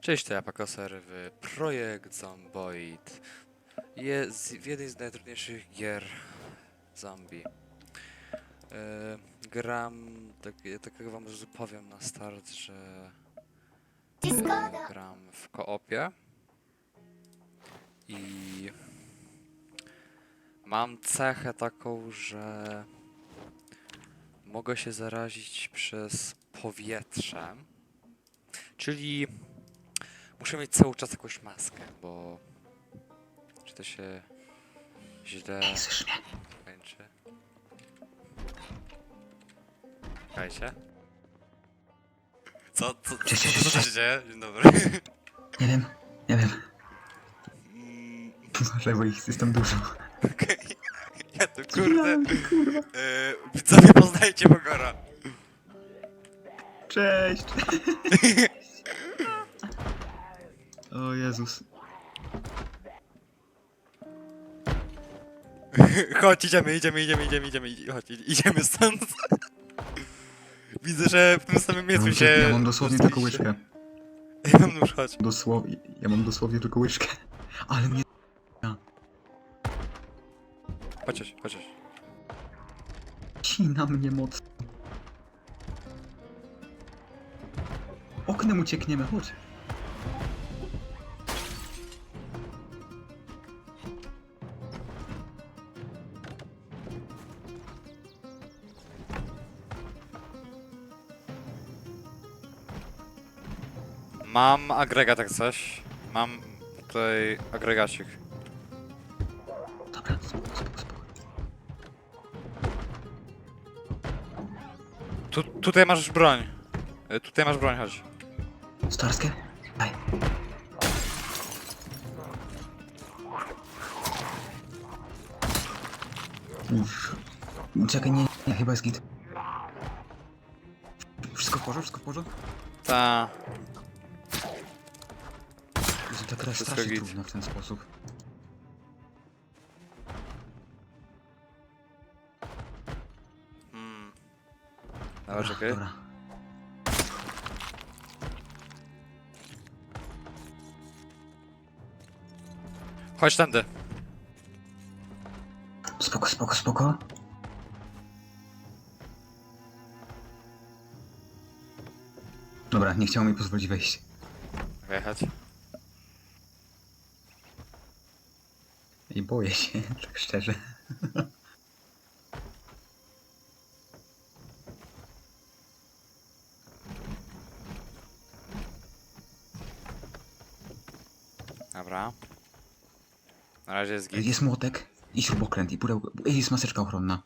Cześć, to ja Pakoser w Projekt Zomboid. Jest w jednej z najtrudniejszych gier zombie. E, gram, tak, tak jak wam już powiem na start, że e, gram w koopie i mam cechę taką, że mogę się zarazić przez powietrze, czyli Muszę mieć cały czas jakąś maskę, bo czy to się źle Ej, słyszysz mnie? kończy? Czekajcie. Co, co, co, Cześć, co, co, co się dzieje? Dzień dobry. Nie wiem, nie wiem. Mm, Uważaj, bo ich jest tam dużo. Okej. Ja tu kurde. E, widzowie poznajcie Bogora. Cześć! o Jezus. Chodź, idziemy, idziemy, idziemy, idziemy, idziemy, chodź, idziemy stąd. Widzę, że w tym samym Ja miejscu się... ja mam dosłownie tylko łyżkę. Ja mam nóż, chodź. Dosłownie, ja mam dosłownie tylko łyżkę. Ale mnie... Chociaż, chociaż. Cina mnie mocno. Oknem uciekniemy, chodź. Mam agregat jak coś. Mam tutaj agregacik. Dobra, spoko, spoko, spoko. Tu, tutaj masz broń. Y, Tutaj masz broń, chodź. Starskie? Daj. Uff. Czekaj, nie, nie, chyba jest git. Wszystko w porządku, wszystko w porządku? Ta. Ta gra jest strasznie git. trudna w ten sposób. Hmm. Dobra, czekaj. Dobra. Chodź tędy. Spoko, spoko, spoko. Dobra, nie chciał mi pozwolić wejść. Wjechać. I boję się, tak szczerze. Dobra. Na razie jest git. Jest młotek i śrubokręt i pudełko. Ej, jest maseczka ochronna.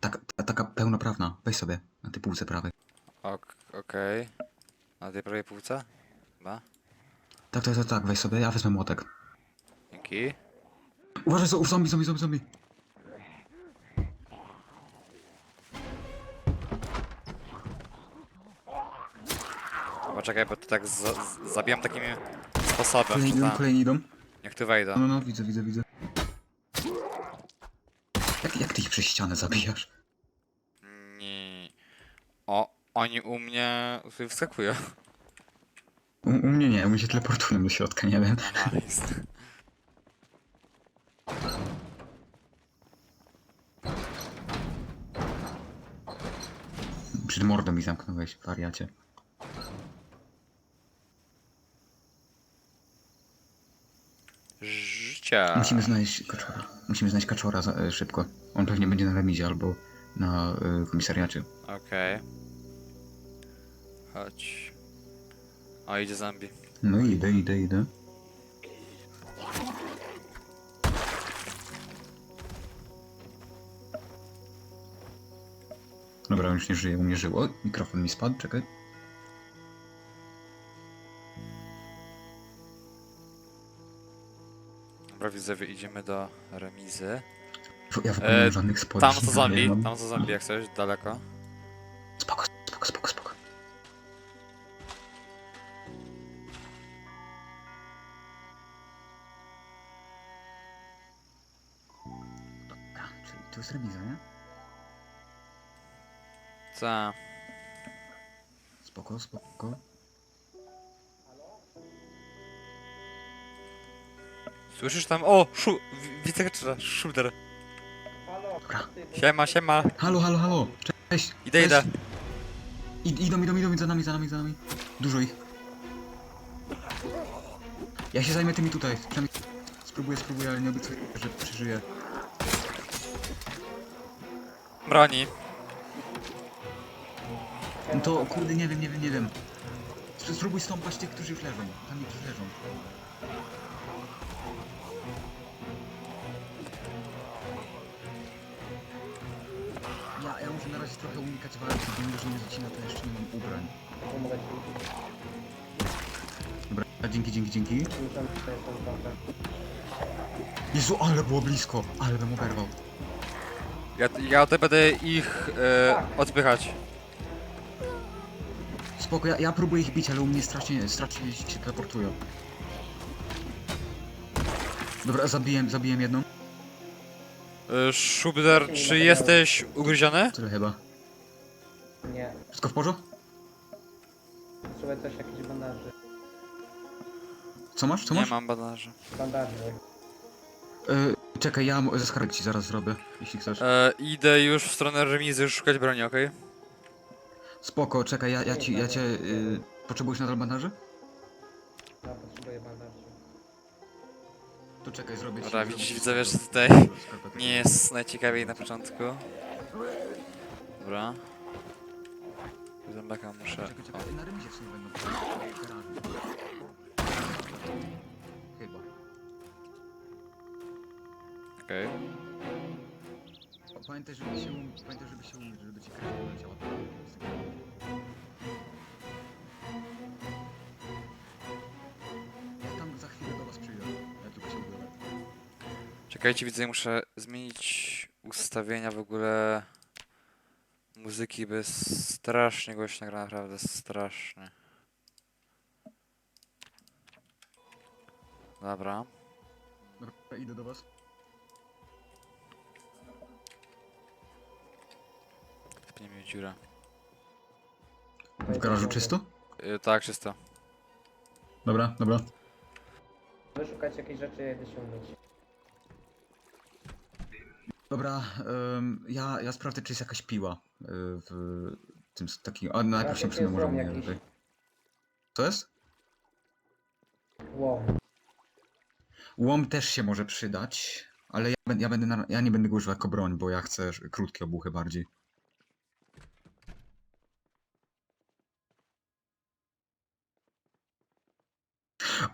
Tak, ta, taka pełnoprawna. Weź sobie na tej półce prawej. Ok, okej. Na tej prawej półce? Chyba. Tak, tak, tak, tak, weź sobie, ja wezmę młotek. Dzięki. Uważaj, zo- zombie, zombie, zombie, zombie. Poczekaj, bo to tak z, z, zabijam takim sposobem, Kolejni że idą, ta, kolejni idą. niech tu wejdą. No, no, widzę, widzę, widzę. Jak, jak ty ich przez ścianę zabijasz? Nie. O, oni u mnie tutaj wskakują. U, u mnie nie, u mnie się teleportują do środka, nie wiem. Nice. Przed mordą mi zamknąłeś, wariacie. Życia. Musimy znaleźć kaczora. Musimy znaleźć kaczora za, e, szybko. On pewnie będzie na remizie albo na e, komisariacie. Okej. Chodź. O, idzie zombie. No idę, idę, idę. Dobra, on już nie żyje, u mnie żyło. Mikrofon mi spadł, czekaj. Dobra, widzowie, idziemy do remizy. Ja w ogóle nie mam E, żadnych. Tam są zombie, tam są zombie jak coś, daleko. Spoko, spoko, spoko, spoko. Dobra, czyli tu jest remiza, nie? Kasa. Spoko, spoko. Słyszysz tam? O! Szu... Widzę, czy Shooter. Dobra. Siema, siema. Halo, halo, halo! Cześć! Idę, cześć. idę. Id idą, idą, idą, za nami, za nami, za nami. Dużo ich. Ja się zajmę tymi tutaj, spróbuję, spróbuję, ale nie obiecuję, że przeżyję. Broni. No to kurde, nie wiem, nie wiem, nie wiem. Sp- Spróbuj stąpać tych, którzy już leżą. Tam niektórzy leżą. Ja, ja muszę na razie trochę unikać walki, bo mimo, że mnie zacina, to jeszcze nie mam ubrań. Dobra, dzięki, dzięki, dzięki. Jezu, ale było blisko! Ale bym oberwał. Ja, ja tutaj będę ich e, odpychać. Spoko, ja, ja próbuję ich bić, ale u mnie strasznie, strasznie się teleportują. Dobra, zabiłem, zabiłem jedną. E, Shooter, czy jesteś ugryziony? Tyle chyba. Nie, Wszystko w porządku? potrzebuję coś, jakieś bandaży. Co masz? Co Nie masz? mam bandaży. Bandaży. Y, czekaj, ja mo- ze skarbek ci zaraz zrobię, jeśli chcesz. E, idę już w stronę remizy szukać broni, okej? Spoko, czekaj, ja, ja ci, ja cię... Y, potrzebujesz nadal bandaży? Ja potrzebuję bandaży. To czekaj, zrobię ci... Dobra, widzisz, wiesz, skarpetki. tutaj Skarpetki. Nie jest najciekawiej na początku. Dobra. Zębaka muszę... Czekaj, czekaj, na remizie w sumie będą. w garażu. Chyba. Okej. O, Pamiętaj, żeby się, um... pamiętaj, żeby się umyć, żeby ci krew nie leciała. Ja tam za chwilę do was przyjdę. Ja tylko się ubiorę. Czekajcie, widzę, muszę zmienić ustawienia w ogóle muzyki, bo jest strasznie głośno gra, naprawdę strasznie. Dobra. Dobra, idę do was. Nie mi dziura. W garażu czysto? Y, tak, czysto. Dobra, dobra. Wy szukać jakiejś rzeczy, się umyć. Dobra, em, ja, ja sprawdzę, czy jest jakaś piła y, w tym s- takim. A najpierw się to przyjmę jest może mnie jakiś. tutaj. Co jest? Wow. Łom też się może przydać, ale ja, ben- ja, będę na, ja nie będę go używał jako broń, bo ja chcę ż- krótkie obuchy bardziej.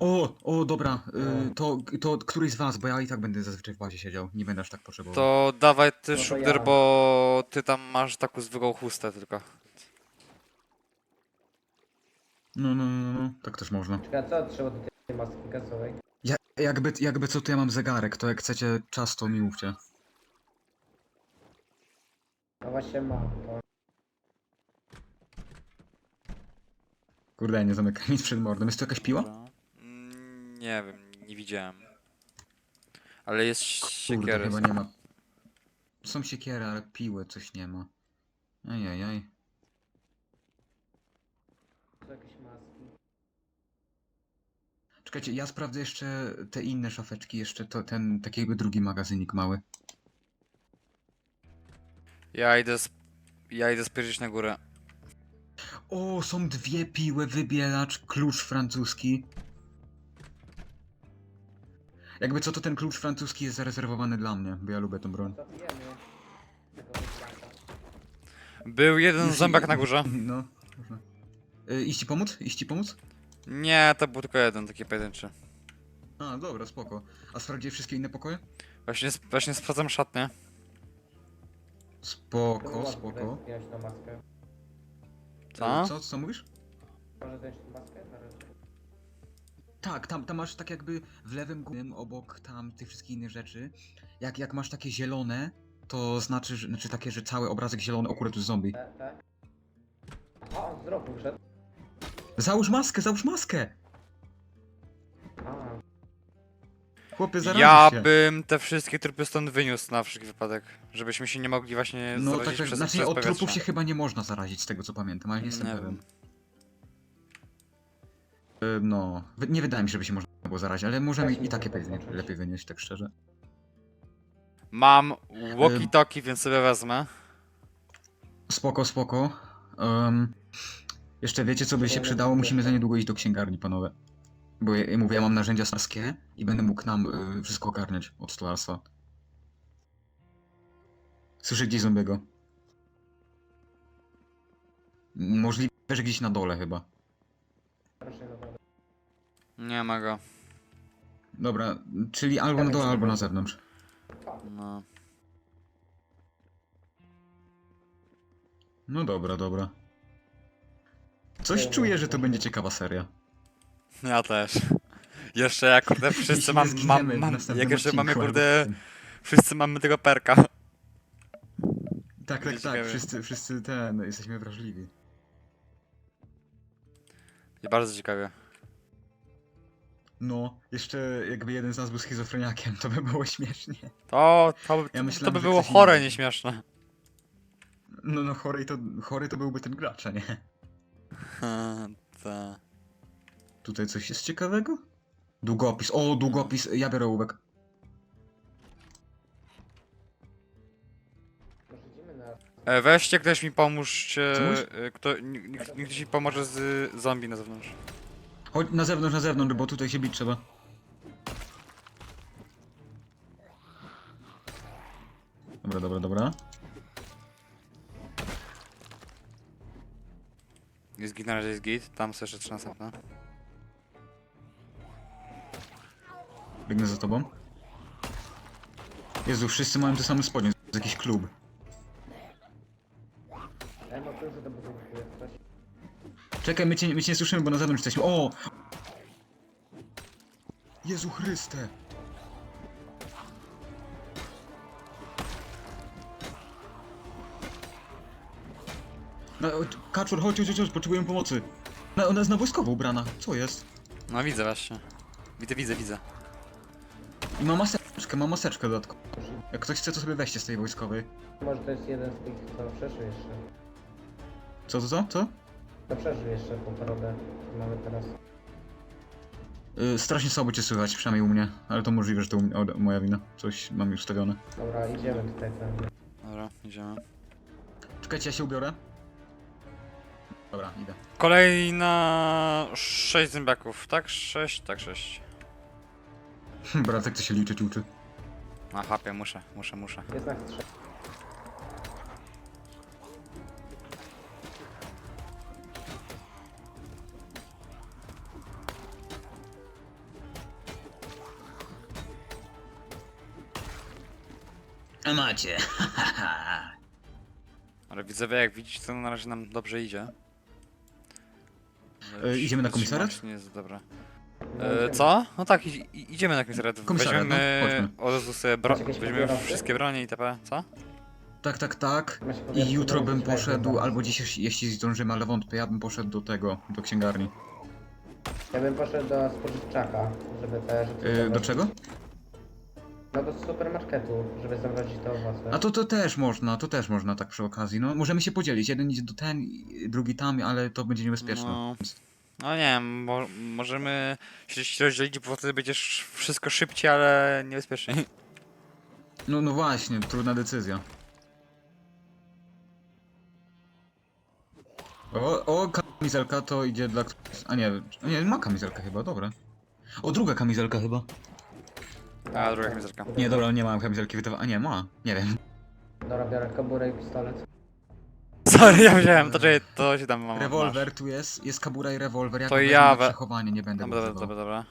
O, o, dobra, y, to, to któryś z was, bo ja i tak będę zazwyczaj w bazie siedział, nie będę aż tak potrzebował. To dawaj ty, No to Shooter, ja. bo ty tam masz taką zwykłą chustę tylko. No, no, no, no, tak też można. Czekaj, a co trzeba do tej maski gazowej? Ja, jakby, jakby co, to ja mam zegarek, to jak chcecie czas, to mi mówcie. No właśnie mam, to... Kurde, nie zamykaj nic przed mordą. Jest tu jakaś piła? Dobra. Nie wiem, nie widziałem. Ale jest Kurde, siekiery. chyba nie ma. Są siekiery, ale piły coś nie ma. Ajajaj. To jakieś maski. Czekajcie, ja sprawdzę jeszcze te inne szafeczki, jeszcze to, ten taki jakby drugi magazynik mały. Ja idę, sp- ja idę spojrzeć na górę. O, są dwie piły, wybielacz, klucz francuski. Jakby co, to ten klucz francuski jest zarezerwowany dla mnie, bo ja lubię tą broń. To wiemy. Tego wygląda. Był jeden zębak na górze. No, można. Y, iść ci pomóc? Iść ci pomóc? Nie, to był tylko jeden, taki pojedynczy. A, dobra, spoko. A sprawdziłeś wszystkie inne pokoje? Właśnie, sp- właśnie sprawdzam szatnię. Spoko, Może spoko. zdjąć tą maskę. Co? Co, co mówisz? Może zdjąć tą maskę. Tak, tam, tam masz tak jakby w lewym górnym, obok tam tych wszystkich innych rzeczy. Jak, jak masz takie zielone, to znaczy, że, znaczy takie, że cały obrazek zielony akurat to jest zombie. Te, te. O, z roku wszedł. Załóż maskę, załóż maskę! A, Chłopie, zarazisz Ja się. bym te wszystkie trupy stąd wyniósł na wszelki wypadek. Żebyśmy się nie mogli właśnie No zarazić tak, tak, przez, znaczy przez od powietrze. trupów się chyba nie można zarazić z tego co pamiętam, ale nie jestem Nie pewien. wiem. Y, No, wy- nie wydaje mi się, żeby się można było zarazie, ale możemy mi i takie pewnie lepiej wynieść, tak szczerze. Mam walkie-talkie, więc sobie wezmę. Spoko, spoko. Em, jeszcze wiecie, co by się przydało? Musimy za niedługo iść do księgarni, panowie. Bo ja, ja mówię, ja mam narzędzia starskie i będę mógł nam y, wszystko ogarniać od stolarstwa. Słyszę gdzieś zombiego. Możliwe, że gdzieś na dole chyba. Nie ma go. Dobra, czyli albo na dole, albo na zewnątrz. No. No dobra, dobra. Coś czuję, że to będzie ciekawa seria. Ja też. Jeszcze jak kurde wszyscy Jeśli mam, nie zginiemy mam, w mam następnym jak jeszcze mamy odcinku, kurde, albo- wszyscy mamy tego perka. Tak, tak, Będzie tak, ciekawie. wszyscy, wszyscy ten, no, jesteśmy wrażliwi. I bardzo ciekawie. No, jeszcze jakby jeden z nas był schizofreniakiem, to by było śmiesznie. To, to, Ja to myślałem, by że było chore, inny. nieśmieszne. No, no, chory to, chory to byłby ten gracz, a nie? Ta. Tutaj coś jest ciekawego? Długopis, o, długopis, ja biorę na... E, Weźcie ktoś mi pomóż, Co mówisz? e, kto, niech ktoś mi pomoże z zombie na zewnątrz. Chodź na zewnątrz, na zewnątrz, bo tutaj się bić trzeba. Dobra, dobra, dobra. Jest git, na razie jest git, tam są jeszcze trzy następne. Biegnę za tobą. Jezu, wszyscy mają te same spodnie, to jest jakiś klub. Ja mam budynku, jak ktoś... Czekaj, my cię, my cię nie słyszymy, bo na zewnątrz jesteśmy. O! Jezu Chryste! No, o, Kaczor, chodź, chodź, chodź, potrzebujemy pomocy. No, ona jest na wojskowo ubrana. Co jest? No widzę właśnie. Widzę, widzę, widzę. I ma maseczkę, ma maseczkę dodatkowo. Jak ktoś chce, to sobie weźcie z tej wojskowej. Może to jest jeden z tych, co przeżył jeszcze. Co, co, co? Co? To przeżył jeszcze tą parodę, którą mamy teraz. Yy, strasznie słabo cię słychać, przynajmniej u mnie. Ale to możliwe, że to u mnie, o, moja wina. Coś mam już ustawione. Dobra, idziemy tutaj pewnie. Dobra, idziemy. Czekajcie, ja się ubiorę. Dobra, idę. Kolejna 6 zębiaków, tak? 6, tak 6. Bratek, to się liczyć uczy. A chapie, muszę, muszę, muszę. Jest nas trzech. A macie. Ale widzowie, jak widzicie, to na razie nam dobrze idzie. E, idziemy na komisariat? Wytrzymałość Nie jest dobra. E, co? No tak, i, i, idziemy na komisariat. Komisariat, no, Weźmiemy chodźmy. od razu sobie bro... Macie jakieś weźmiemy papierosy? wszystkie bronie itp. Co? Tak, tak, tak. I jutro bym poszedł, albo dziś, jeśli- zdążymy, ale wątpię, ja bym poszedł do tego, do księgarni. Ja bym poszedł do spożywczaka, żeby te rzeczy... Yy, do czego? No do supermarketu, żeby zamrozić te owoce. A to, to też można, to też można tak przy okazji, no. Możemy się podzielić, jeden idzie do ten, i drugi tam, ale to będzie niebezpieczne. No. No nie wiem, mo możemy się rozdzielić, bo wtedy będziesz wszystko szybciej, ale niebezpieczniej. No, no właśnie, trudna decyzja. O, o, kamizelka to idzie dla... A nie, nie, ma kamizelkę chyba, dobra. O, druga kamizelka chyba. A, druga kamizelka. Nie, dobra, nie mam kamizelki wydawa... A nie, ma, nie wiem. Dobra, biorę kaburę i pistolet. Sorry, ja wziąłem, to, czekaj, to się tam mam. Rewolwer tu jest, jest kabura i rewolwer, ja To to ja we- przechowanie, nie będę Dobra, go dobra, używał. dobra, dobra.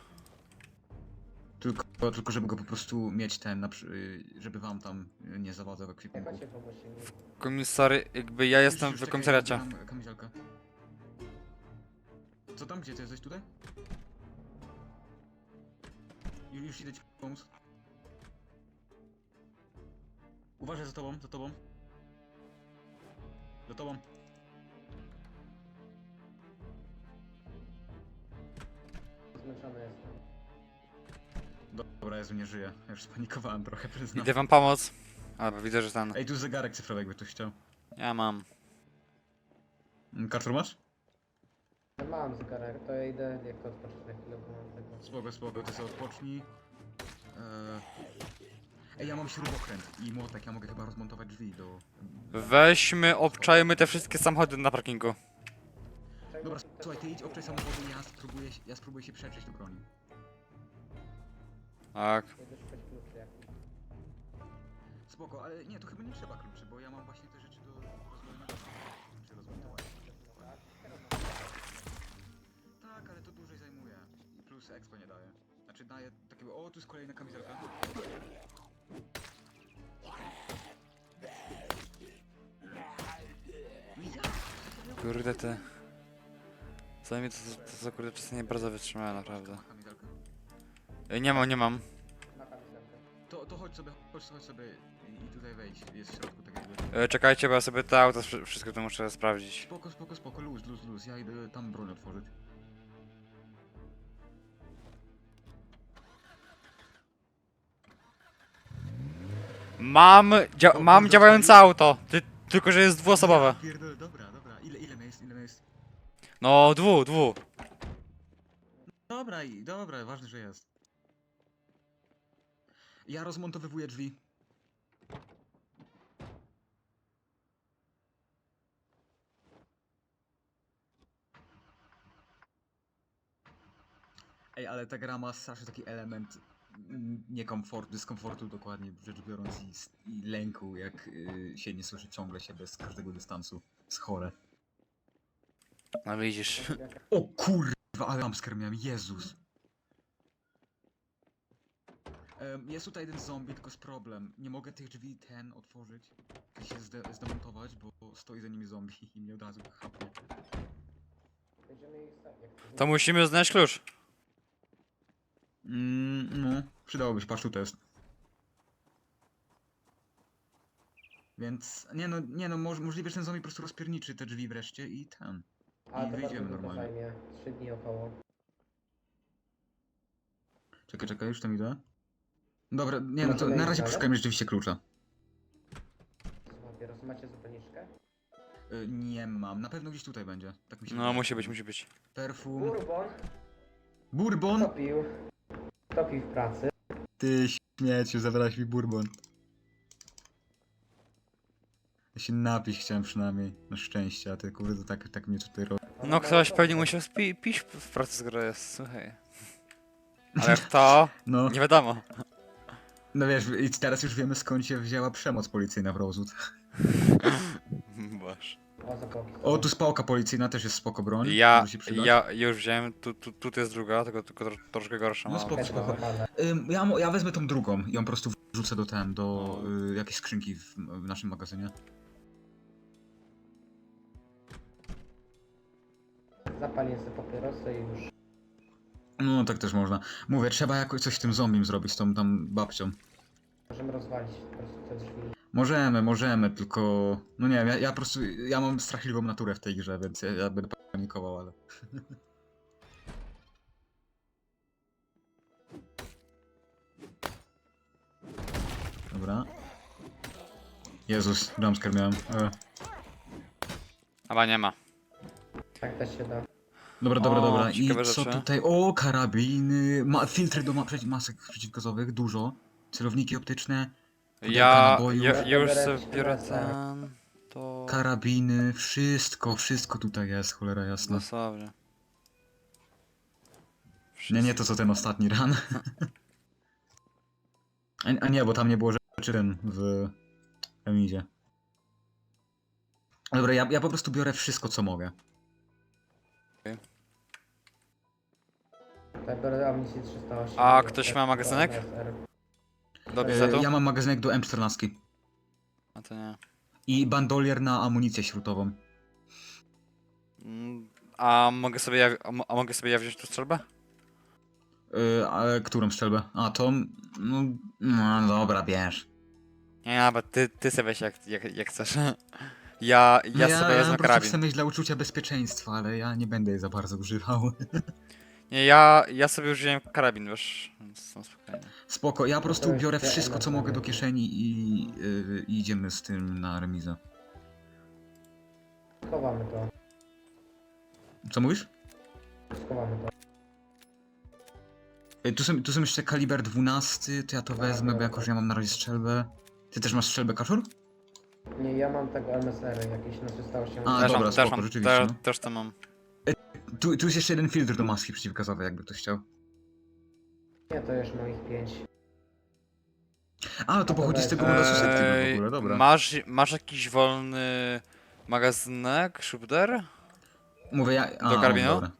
Tylko, tylko żeby go po prostu mieć ten, na, przy- y, żeby wam tam y, nie zawadzał Jak ekwipunku. mi? Komisary, jakby ja jestem Już, w czekaj, komisariacie. ja Kamizelkę. Co tam, gdzie ty jesteś tutaj? Już, idę ci pomóc. Uważaj za tobą, za tobą. Za tobą. Zmęczony jestem. Dobra, Jezu, nie żyję. Ja już spanikowałem trochę, przyznam. Idę wam pomóc. Albo widzę, że ten. Ej, tu zegarek cyfrowy, jakby ktoś chciał. Ja mam. Kaczor masz? Ja mam zegarek, to ja idę jak to odpocząć na chwilę, bo mam tego. Spoko, spoko, ty sobie odpocznij. Eee... Ej, ja mam śrubokręt i młotek, ja mogę chyba rozmontować drzwi do... Weźmy, obczajmy te wszystkie samochody na parkingu. Dobra, słuchaj, ty idź obczaj samochody, ja spróbuję, się- ja spróbuję się przeczeć do broni. Tak. Idę szukać kluczy jak. Spoko, ale nie, to chyba nie trzeba kluczy, bo ja mam właśnie te Plus expo nie daje. Znaczy daje takiego, o tu jest kolejna kamizelka. Kurde te... Zajmie to, to, to, to kurde czasem nie bardzo wytrzymałem naprawdę. ma kamizelkę. Ej, Nie mam, nie mam. To, to chodź sobie, chodź, chodź sobie i i tutaj wejdź, jest w środku tak jakby. E, czekajcie, bo ja sobie to auto wszy- wszystko to muszę sprawdzić. Spoko, spoko, spoko, luz, luz, luz, ja idę tam broń otworzyć. Mam, dzia O mam działające auto, ty, tylko że jest dwuosobowe. Pierdolę, dobra, dobra, ile, ile miejsc, ile miejsc? No, dwu, dwu. Dobra, i dobra, ważne, że jest. Ja rozmontowywuję drzwi. Ej, ale ta gra ma strasznie taki element niekomfortu, dyskomfortu dokładnie rzecz biorąc i, i lęku, jak y, się nie słyszy ciągle siebie z każdego dystansu. Z chore. No widzisz. O kurwa, ale jumpscare miałem, Jezus. Em, Jest tutaj jeden zombie, tylko jest problem. Nie mogę tych drzwi ten otworzyć, czy się zde zdemontować, bo stoi za nimi zombie i mnie od razu chapnie. To musimy znaleźć klucz. Mm, no, przydałoby się, patrz, tutaj jest. Więc, nie no, nie no, moż, możliwe, że ten zombie po prostu rozpierniczy te drzwi wreszcie i ten. A I to wyjdziemy normalnie. zajmie. 3 dni około. Czekaj, czekaj, już tam idę. Dobra, nie no, to na razie poszukajmy rzeczywiście klucza. Słuchaj, macie zapalniczkę? Y, nie mam, na pewno gdzieś tutaj będzie. Tak mi się No, wydaje. musi być, musi być. Perfum. Bourbon. Bourbon? Kto pił w pracy? Ty śmieciu, zabrałeś mi bourbon. Ja się napić chciałem przynajmniej, na szczęście, a ty kurde tak, tak mnie tutaj robi. No ktoś pewnie musiał spi pić w pracy z gry, słuchaj. Ale kto? No, Nie wiadomo. no wiesz, i teraz już wiemy skąd się wzięła przemoc policyjna w Rosewood. O, tu spałka policyjna też jest spoko broń. Ja, może się przydać. ja już wziąłem, tu, tu, tu jest druga, tylko, tylko tro, troszkę gorsza. No mam. spoko. Mam zapalne. Ym, ja, ja wezmę tą drugą i ją po prostu wrzucę do ten, do y, jakiejś skrzynki w, w naszym magazynie. Zapalię sobie papierosy i już. No, tak też można. Mówię, trzeba jakoś coś z tym zombiem zrobić, z tą tam babcią. Możemy rozwalić po prostu te drzwi. Możemy, możemy, tylko... No nie wiem, ja, ja po prostu, ja mam strachliwą naturę w tej grze, więc ja, ja będę panikował, ale... Dobra. Jezus, jumpscare miałem. E. Chyba nie ma. Tak też się da. Dobra, dobra, O, dobra. I ciekawe co rzeczy. tutaj? O, karabiny, ma filtry do ma przeci- masek przeciwgazowych, dużo. Celowniki optyczne, Ja, ja, ja już Biorę sobie biorę ten... To... karabiny, wszystko, wszystko tutaj jest, cholera jasna. Dosłownie. Nie, nie to co ten ostatni ran. a, a nie, bo tam nie było rzeczy ten w remizie. Dobra, ja, ja po prostu biorę wszystko co mogę. Tak, biorę amunicji 308. A ktoś ma magazynek? Do E, ja mam magazynek do M14 A to nie. i bandolier na amunicję śrutową. Mm, A mogę sobie ja, a mo- a mogę sobie ja wziąć tu strzelbę? A którą strzelbę? A to, no, no dobra, bierz. Nie, bo ty, ty sobie weź jak, jak, jak chcesz. Ja, ja No sobie ja wezmę po prostu karabin. chcę mieć dla uczucia bezpieczeństwa, ale ja nie będę jej za bardzo używał. Nie, ja, ja sobie już wziąłem karabin, wiesz, więc no spokojnie. Spoko, ja po prostu biorę wszystko co mogę do kieszeni i, yy, idziemy z tym na remizę. Chowamy to. Co mówisz? Schowamy to. Y, Tu są, tu są jeszcze kaliber 12, to ja to wezmę, bo jako, że ja mam na razie strzelbę. Ty też masz strzelbę, Kaszur? Nie, ja mam tego MSR jakieś na 308. A, też dobra, mam, spoko, też mam, rzeczywiście, też, no. też to mam. Tu, tu jest jeszcze jeden filtr do maski przeciwgazowej, jakby ktoś chciał. Nie, to już moich 5. A, to pochodzi z tego Eee, moda susceptible w Ej, ogóle, dobra. Masz, masz jakiś wolny magazynek, shooter? Mówię ja... A, Do karabinu? dobra.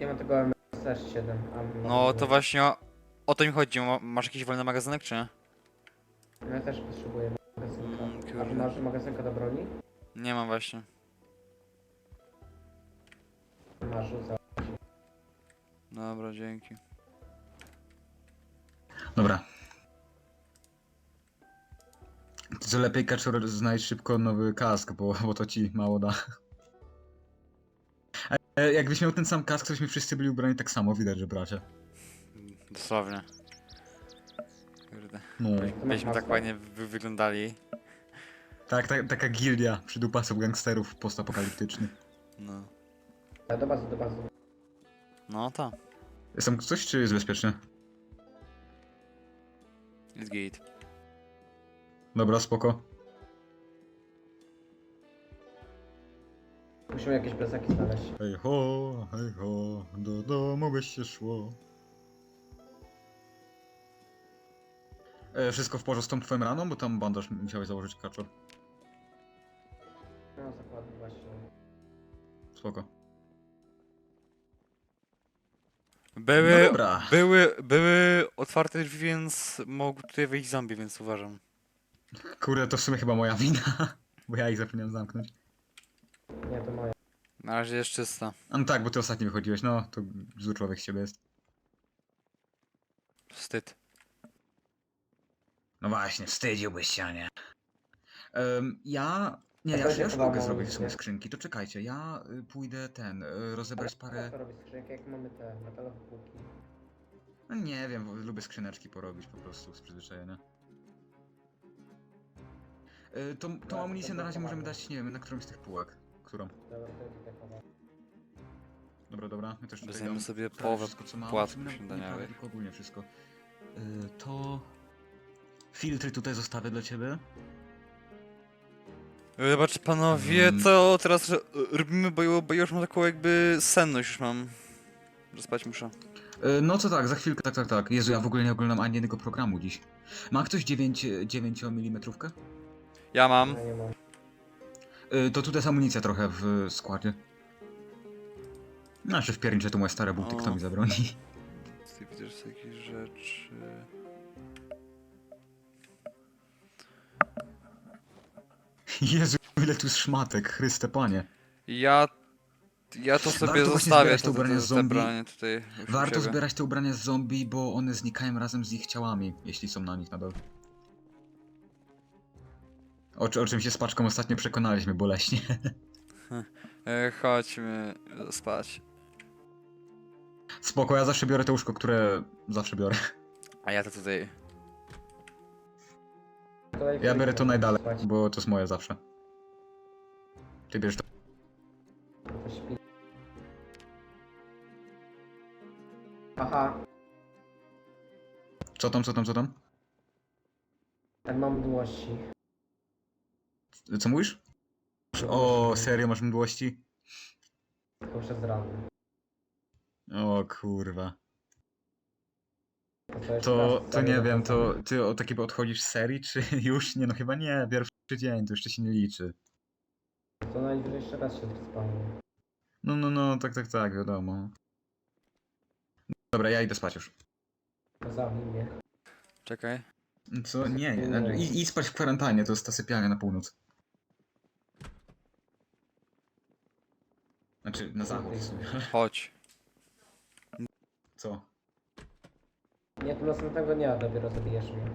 Ja mam tego MSR 7. A No to właśnie o, o to mi chodzi. Ma- Masz jakiś wolny magazynek, czy nie? Ja też potrzebuję magazynka. Mm, A ty masz magazynka do broni? Nie mam właśnie. Masz, rzucę. Dobra, dzięki. Dobra. To co lepiej, Kaczor, znajdź szybko nowy kask, bo, bo to ci mało da. E, Jakbyś miał ten sam kask, tośmy wszyscy byli ubrani tak samo, widać, że bracia. Dosłownie. Kurde. No. Byśmy tak ładnie wy wyglądali. Tak, tak, taka gildia przydupasów gangsterów postapokaliptycznych. No. Do bazy, do bazy. No to. Jest tam coś, czy jest bezpieczne? Jest gate. Dobra, spoko. Musimy jakieś plecaki znaleźć. Hej ho, hej ho, do domu byś się szło. E, wszystko w porządku z tą twoją raną, bo tam bandaż musiałeś założyć, Kaczor. No, zakładam właśnie. Spoko. Były, No dobra. były, były otwarte drzwi, więc mógł tutaj wyjść zombie, więc uważam. Kurde, to w sumie chyba moja wina, bo ja ich zapomniałem zamknąć. Nie, to moja. Na razie jest czysta. A No tak, bo ty ostatni wychodziłeś, no, to zły człowiek z ciebie jest. Wstyd. No właśnie, wstydziłbyś się, nie? Um, ja... Nie, ja, to ja już mogę zrobić sobie skrzynki, to czekajcie, ja y, pójdę ten, y, rozebrać Ale parę... Co robić skrzynkę, jak mamy te metalowe półki? No nie wiem, bo lubię skrzyneczki porobić po prostu z przyzwyczajenia. Y, Tą, tą Tak, amunicję to na razie możemy dać, nie wiem, na którąś z tych półek. Którą? Dobra, to jest chowa. Dobra, dobra, my też tutaj Weźmiemy dam sobie prawie połowę wszystko, co mam. płatków W sumie nie- nie śniadaniowych. prawie, tylko ogólnie wszystko. Y, to... Filtry tutaj zostawię dla ciebie. Zobacz panowie, Mm. co teraz ro- robimy, bo, ju- bo już mam taką jakby senność już mam. Że spać muszę. Y, No co tak, za chwilkę, tak, tak, tak. Jezu, ja w ogóle nie oglądam ani jednego programu dziś. Ma ktoś 9, 9 mm? Ja mam. Nie mam. Y, To tutaj jest amunicja trochę w składzie. Znaczy w piernicze to moje stare buty, O. kto mi zabroni? Ty widzisz jakieś rzeczy. Jezu, ile tu jest szmatek, Chryste Panie. Ja. Ja to sobie Warto właśnie zostawię, zbierać te to, to, ubrania to, z to zombie. branie tutaj. już u Warto siebie. zbierać te ubrania z zombie, bo one znikają razem z ich ciałami, jeśli są na nich nadal. O, czy- o czym się z paczką ostatnio przekonaliśmy boleśnie. E, chodźmy spać. Spoko, ja zawsze biorę to łóżko, które zawsze biorę. A ja to tutaj. Ja biorę to najdalej, bo to jest moje zawsze. Ty bierzesz to. Aha, Co tam, co tam, co tam? tak mam mdłości. Co mówisz? O, serio, masz mdłości? Tylko przez rany. O kurwa. To, To, nie wiem, to ty o takiego odchodzisz z serii, czy już? Nie no chyba nie, pierwszy dzień, to jeszcze się nie liczy. To najwyżej jeszcze raz się spalnie. No, no, no, tak, tak, tak, wiadomo. Dobra, ja idę spać już. Zamknij mnie. Czekaj. Co? Nie, nie, znaczy, idź spać w kwarantannie, to jest ta sypialnia na północ. Znaczy, na zachód w sumie. Chodź. Co? Nie, to następnego dnia dopiero zabijesz mnie.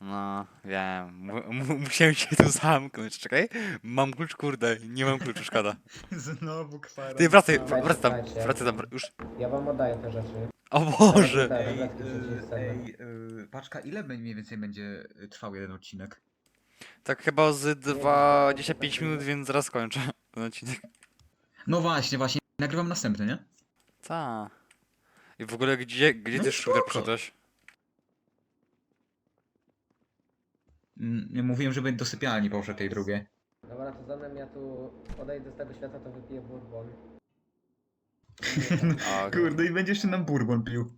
No, wiem. Mu- mu- musiałem się tu zamknąć. Czekaj. Mam klucz, kurde. Nie mam kluczu, szkoda. Znowu kwarantanna. Ty wracaj, Dawaj, wracaj tam, wracaj tam, już. Ja wam oddaję te rzeczy. O Boże! Te Ej, y, ej, y, paczka, ile mniej więcej będzie y, trwał jeden odcinek? Tak chyba z 25 minut, więc zaraz kończę ten odcinek. No właśnie, właśnie, nagrywam następny, nie? Ta. I w ogóle gdzie, gdzie No ty shooter spoko. przyszedłeś? Mm, Nie mówiłem, że będzie do sypialni poszedł tej drugiej. Dobra, to zanim ja tu odejdę z tego świata, to wypiję bourbon. A, Kurde, i będzie jeszcze nam bourbon pił.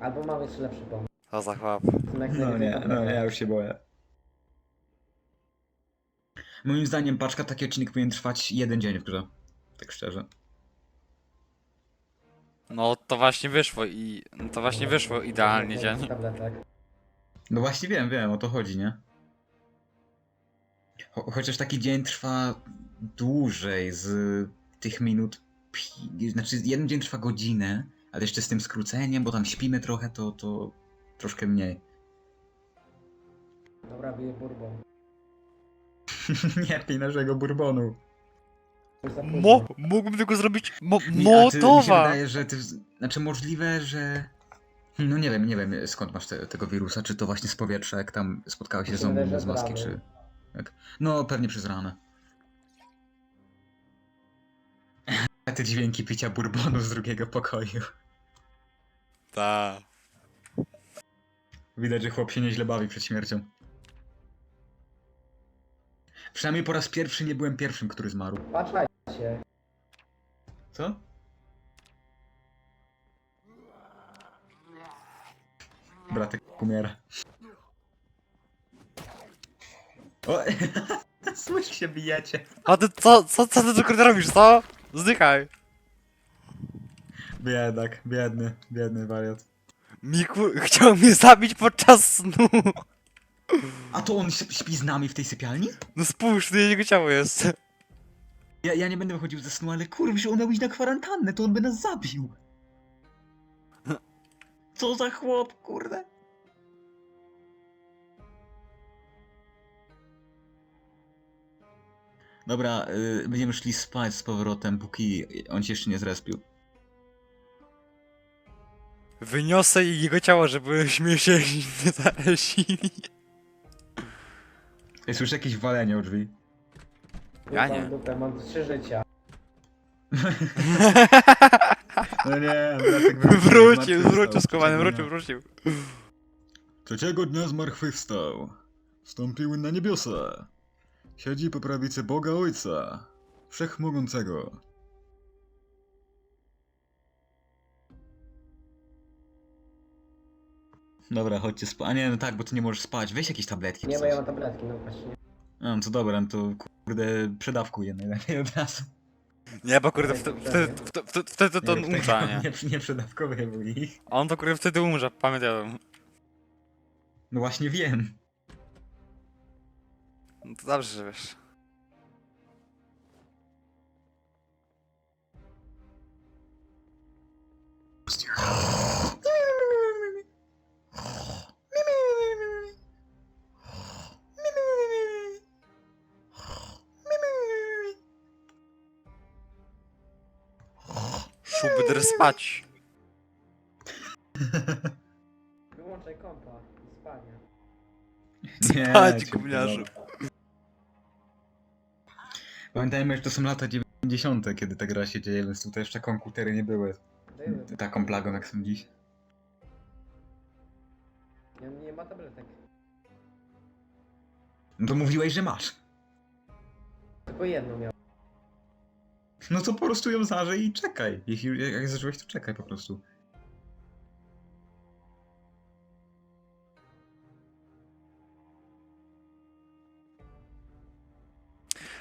Albo mam jeszcze lepszy pomysł. to za chłop. No nie, no nie, ja już się boję. Moim zdaniem paczka taki odcinek powinien trwać jeden dzień w grze. Tak szczerze. No to właśnie wyszło i... No to właśnie wyszło idealnie Mam dzień. Tabletek. No właśnie wiem, wiem, o to chodzi, nie? Cho chociaż taki dzień trwa dłużej z tych minut. pi- Znaczy, jeden dzień trwa godzinę, ale jeszcze z tym skróceniem, bo tam śpimy trochę, to, to troszkę mniej. Dobra, biję bourbon. Nie pij naszego bourbonu. Mo, mógłbym tego zrobić mo, a ty, mi się motowa! wydaje, że ty. Znaczy, możliwe, że. No nie wiem, nie wiem skąd masz te, tego wirusa. Czy to właśnie z powietrza, jak tam spotkałeś się Mi z zombie że z maski, z czy. rany. Jak? No, pewnie przez ranę. Te dźwięki picia bourbonu z drugiego pokoju. Ta. Widać, że chłop się nieźle bawi przed śmiercią. Przynajmniej po raz pierwszy nie byłem pierwszym, który zmarł. Patrzajcie. Co? Bratek umiera. O! Słysz się bijecie. A ty co, co, co ty tu kurde robisz, co? Zdychaj. Biedak, biedny, biedny wariat. Miku chciał mnie zabić podczas snu. A to on śp- śpi z nami w tej sypialni? No spójrz, tu jego ciało jest. Ja, ja nie będę wychodził ze snu, ale kurwa, że on miał iść na kwarantannę, to on by nas zabił. Co za chłop, kurde. Dobra, y, będziemy szli spać z powrotem, póki on się jeszcze nie zrespił. Wyniosę jego ciało, żebyśmy się nie zalesili. Ej, słyszę jakieś walenie o drzwi. Ja nie. Dupę, mam trzy życia. No nie, bratek Wrócił, wrócił skowany, wrócił, wrócił. Trzeciego dnia zmartwychwstał. Wstąpiły na niebiosa. Siedzi po prawicy Boga Ojca, Wszechmogącego. Dobra, chodźcie spać. A nie, no tak, bo ty nie możesz spać. Weź jakieś tabletki. Nie, bo ja coś. mam tabletki, no właśnie. A, no to dobra, no to kurde, przedawkuj je najlepiej od razu. Nie, bo kurde, wtedy, wtedy, wtedy, wtedy to on Nie, umrze, nie? Nie, nie przedawkowuj ich. A on to kurde wtedy umrze, pamiętam. No właśnie wiem. No to dobrze, że wiesz. Szubdr spać. Wyłączaj kompa i spania. Nie, Spać, ci- gówniarzu. Pamiętajmy, że to są lata 90., kiedy ta gra się dzieje, więc tutaj jeszcze komputery nie były Były. taką plagą jak są dziś. Ma tabletek. No to mówiłeś, że masz. Tylko jedną miał. No to po prostu ją zażyj i czekaj. Jeśli jak- zażyłeś, to czekaj po prostu.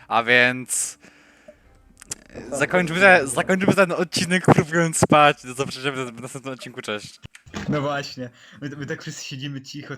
A więc... Zakończmy ten, zakończmy ten odcinek próbując spać. Do zobaczenia w następnym odcinku, cześć. No właśnie. My, my tak wszyscy siedzimy cicho, tak